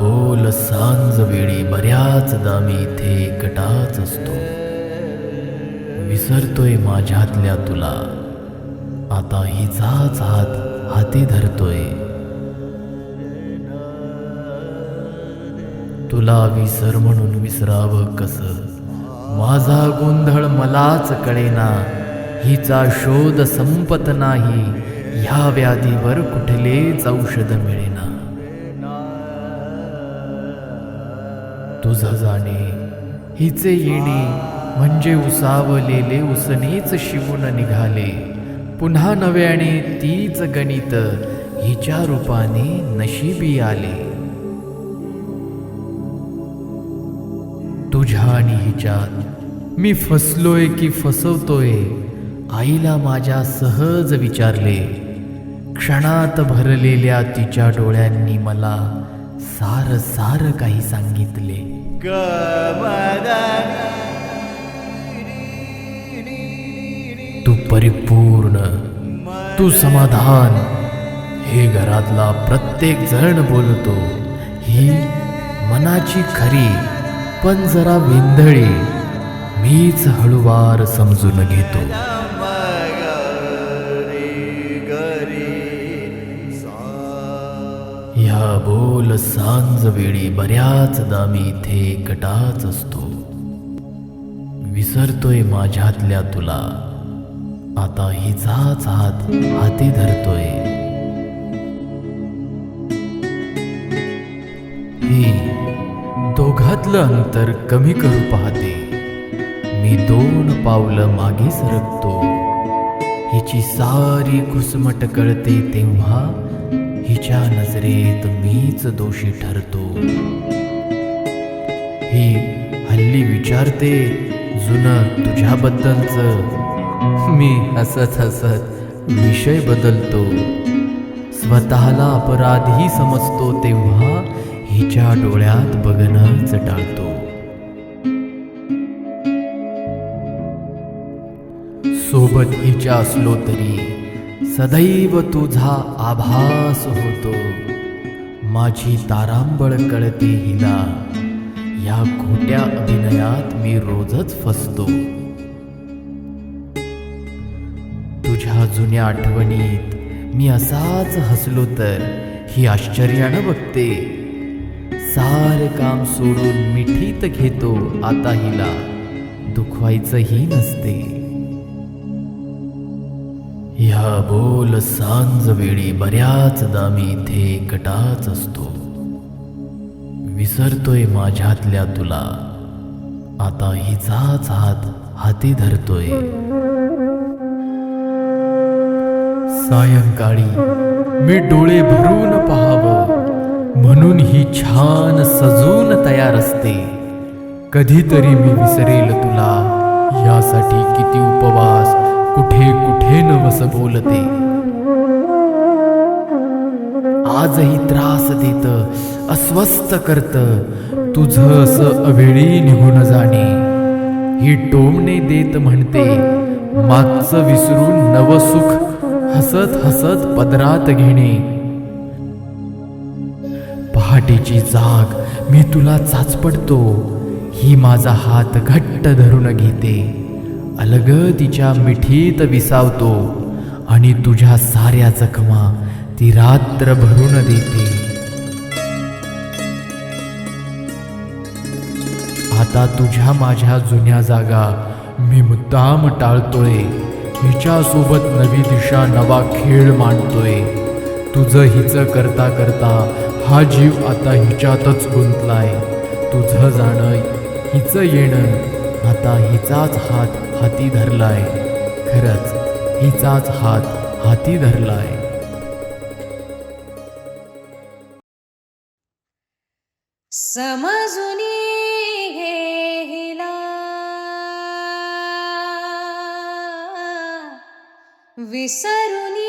बोल सांज वेळी बऱ्याचदा मी इथे एकटाच असतो. विसरतोय माझ्यातल्या तुला. आता हिचाच हात हाती धरतोय. तुला विसर म्हणून विसरावं कसं? माझा गोंधळ मलाच कळेना. हिचा शोध संपत नाही. ह्या व्याधीवर कुठलेच औषध मिळेना. तुझ जाणे. हिचे येणे म्हणजे उसावलेले उसनेच शिवून निघाले. पुन्हा नव्याने तीच गणित हिच्या रूपाने नशिबी आले. तुझ्या आणि हिच्यात मी फसलोय की फसवतोय आईला माझ्या सहज विचारले. क्षणात भरलेल्या तिच्या डोळ्यांनी मला सार सार काही सांगितले. तू परिपूर्ण तू समाधान. हे घरातला प्रत्येक जण बोलतो. ही मनाची खरी पण जरा विंधळी. मीच हळुवार समजून घेतो. ओल सांज वेळी बऱ्याचदा मी इथे कटाच असतो. विसरतोय माझ्यातल्या तुला. आता हिचाच हात हाती धरतोय. ही दोघातलं अंतर कमी करू पाहते. मी दोन पावलं मागे सरकतो हिची सारी घुसमट कळते तेव्हा हिच्या नजरेत मीच दोषी ठरतो. ही हल्ली विचारते जुनं तुझ्याबद्दलच. मी हसत हसत विषय बदलतो. स्वतःला अपराधी समजतो तेव्हा हिच्या डोळ्यात बघणंच टाळतो. सोबत हिच्या असलो तरी सदैव तुझा आभास होतो. माझी तारांबळ कळते हिला. या खोट्या अभिनयात मी रोजच फसतो. तुझ्या जुन्या आठवणीत मी असाच हसलो तर ही आश्चर्यानं बघते. सार काम सोडून मिठीत घेतो आता हिला. दुखवायचंही नसते. ह्या बोल सांज वेळी बऱ्याचदा मी इथे कटाच असतो. विसरतोय माझ्यातल्या तुला. आता हिचाच हात हाती धरतोय. सायंकाळी मी डोळे भरून पाहावं. म्हणून ही छान सजून तयार असते. कधीतरी मी विसरेल तुला. यासाठी किती उपवास कुठे कुठे नवस बोलते. आजही त्रास देत अस्वस्थ करत तुझं असं अवेळी निघून जाणे. ही टोमणे देत म्हणते मागचं विसरून नवसुख हसत हसत पदरात घेणे. पहाटेची जाग मी तुला चाचपडतो ही माझा हात घट्ट धरून घेते. अलग तिच्या मिठीत विसावतो आणि तुझ्या साऱ्या जखमा ती रात्र भरून देते. आता तुझ्या माझ्या जुन्या जागा मी मुद्दाम टाळतोय. हिच्यासोबत नवी दिशा नवा खेळ मांडतोय. तुझं हिचं करता करता हा जीव आता हिच्यातच गुंतलाय. तुझं जाणं हिचं येणं आता हिचाच हात हाती धरलाय. खरंच हिचाच हात हाती धरलाय. समजून घेला विसरुनी